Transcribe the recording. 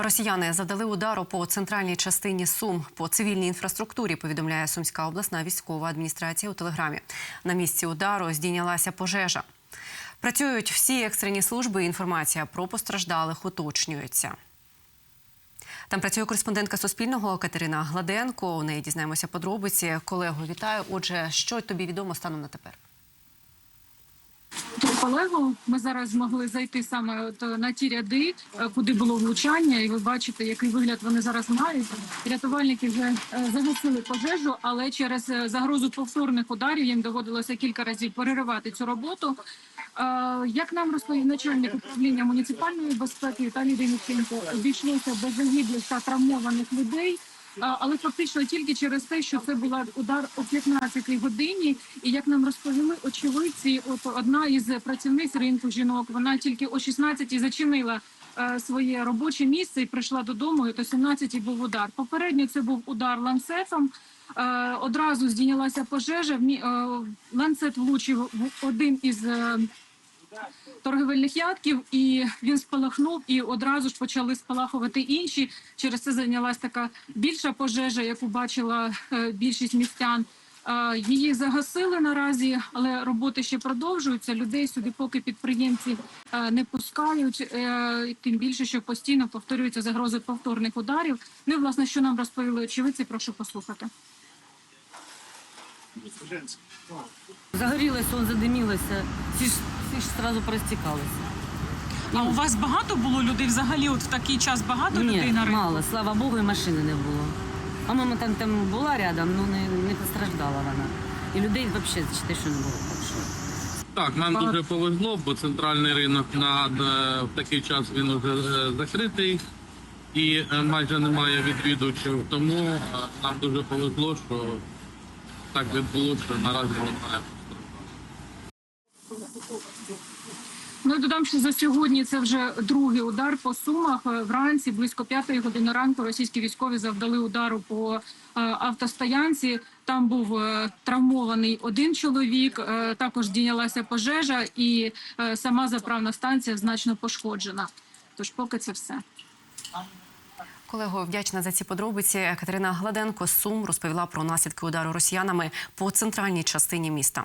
Росіяни завдали удару по центральній частині Сум по цивільній інфраструктурі. Повідомляє Сумська обласна військова адміністрація у телеграмі. На місці удару здійнялася пожежа. Працюють всі екстрені служби. Інформація про постраждалих уточнюється. Там працює кореспондентка Суспільного Катерина Гладенко. У неї дізнаємося подробиці. Колего, вітаю. Отже, що тобі відомо станом на тепер? Колего, ми зараз змогли зайти саме от на ті ряди, е, куди було влучання, і ви бачите, який вигляд вони зараз мають. Рятувальники вже е, загасили пожежу, але через е, загрозу повторних ударів їм доводилося кілька разів переривати цю роботу. Е, Як нам розповів начальник управління муніципальної безпеки Віталій Деміченко, обійшлося без загиблих та травмованих людей. Але фактично тільки через те, що це була удар о 15-й годині, і як нам розповіли очевидці, от одна із працівниць ринку жінок, вона тільки о 16-й зачинила е, своє робоче місце і прийшла додому. І то 17-й був удар. Попередньо це був удар ланцетом. Е, одразу здійнялася пожежа. Е, ланцет влучив в один із. Торговельних ядків, і він спалахнув, і одразу ж почали спалахувати інші. Через це зайнялася така більша пожежа, яку бачила е, більшість містян. Е, Її загасили наразі, але роботи ще продовжуються. Людей сюди поки підприємці е, не пускають. Тим більше, що постійно повторюються загрози повторних ударів. Ну власне, що нам розповіли очевидці, прошу послухати. Загорілося, он задимілося, всі ж, всі ж одразу простікалися. А у вас багато було людей взагалі? От в такий час багато людей Ні, на ринку? мало, слава Богу, і машини не було. А мама там, там була рядом, ну не, не постраждала вона. І людей взагалі те, що не було. Так що. Так, нам дуже повезло, бо центральний ринок на е, в такий час він уже е, закритий і е, майже немає відвідувачів. Тому е, нам дуже повезло, що так відбулося, наразі. Ну додам, що за сьогодні це вже другий удар по сумах. Е, Вранці близько п'ятої години ранку російські військові завдали удару по е, автостоянці. Там був е, травмований один чоловік. Також здійнялася пожежа, і сама заправна станція значно пошкоджена. Тож, поки це все. Колего, вдячна за ці подробиці. Катерина Гладенко з Сум розповіла про наслідки удару росіянами по центральній частині міста.